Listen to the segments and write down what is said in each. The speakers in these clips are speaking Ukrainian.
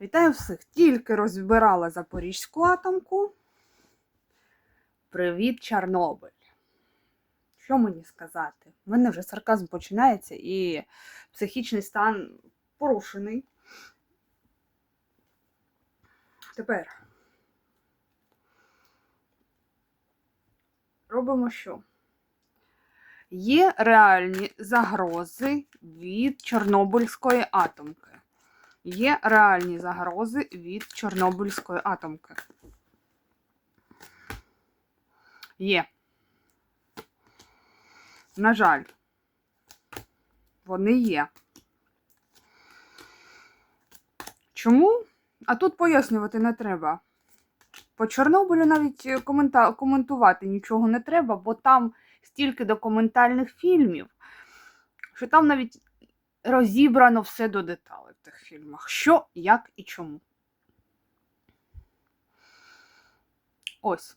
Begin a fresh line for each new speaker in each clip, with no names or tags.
Вітаю всіх! Тільки розбирала Запорізьку атомку. Привіт, Чорнобиль! Що мені сказати? У мене вже сарказм починається і психічний стан порушений. Тепер робимо що? Є реальні загрози від Чорнобильської атомки. Є реальні загрози від Чорнобильської атомки. Є. На жаль, вони є. Чому? А тут пояснювати не треба. По Чорнобилю навіть е, комента... коментувати нічого не треба, бо там стільки документальних фільмів, що там навіть розібрано все до деталей в тих фільмах. Що, як і чому. Ось.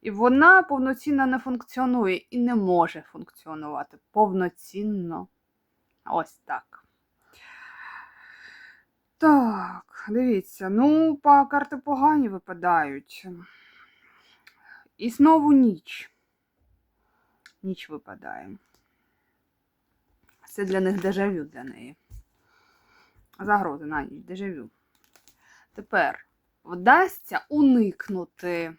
І вона повноцінно не функціонує і не може функціонувати повноцінно. Ось так. Так, дивіться, ну, по карти погані випадають. І знову ніч. Ніч випадає. Це для них дежавю для неї. Загрози на ніч, дежавю. Тепер вдасться уникнути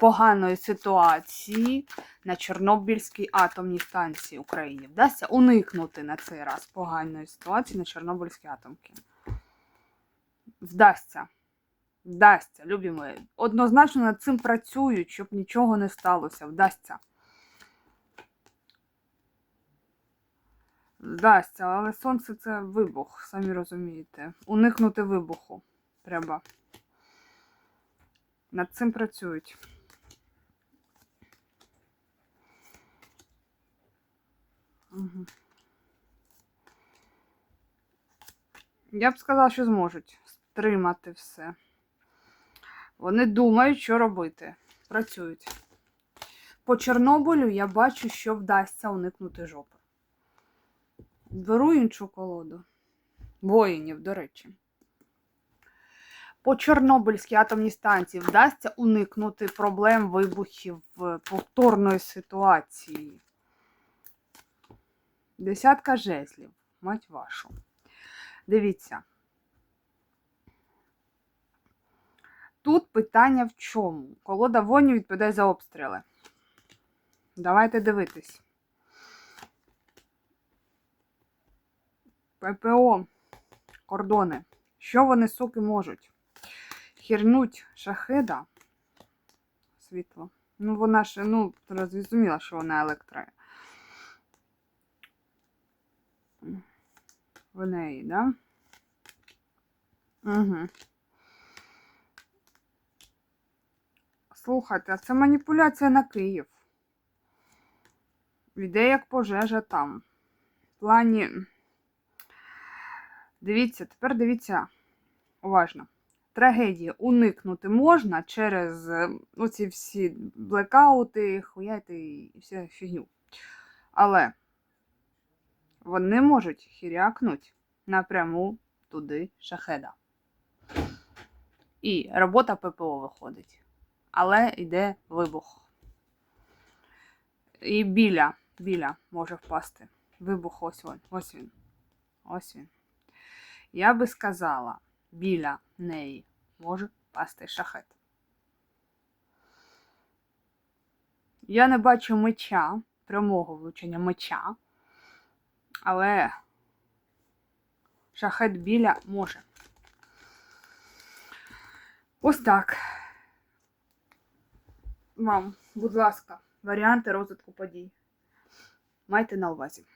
поганої ситуації на Чорнобильській атомній станції України. Вдасться уникнути на цей раз поганої ситуації на Чорнобильській атомці. Вдасться. Вдасться, любі мої. Однозначно над цим працюють, щоб нічого не сталося. Вдасться. Вдасться, але сонце це вибух, самі розумієте. Уникнути вибуху треба. Над цим працюють. Я б сказала, що зможуть стримати все. Вони думають, що робити. Працюють. По Чорнобилю я бачу, що вдасться уникнути жопи. Беру іншу колоду. Воїнів, до речі. По Чорнобильській атомній станції вдасться уникнути проблем вибухів повторної ситуації. Десятка жезлів, мать вашу. Дивіться. Тут питання в чому? Колода воїнів відповідає за обстріли. Давайте дивитись. ППО, кордони. Що вони, суки, можуть? Хірнуть шахеда. Світло. Ну, вона ж, ну, зрозуміла, що вона електро. В неї, да? Угу. Слухайте, а це маніпуляція на Київ. Іде як пожежа там. В плані. Дивіться, тепер дивіться уважно. Трагедії уникнути можна через е, оці всі блекаути, хуяти і всю фігню. Але вони можуть хірякнути напряму туди шахеда. І робота ППО виходить. Але йде вибух. І біля, біля може впасти. Вибух ось він. Ось він. Ось він. Я би сказала, біля неї може впасти шахет. Я не бачу меча, прямого влучення меча, але шахет біля може. Ось так. Вам, будь ласка, варіанти розвитку подій. Майте на увазі.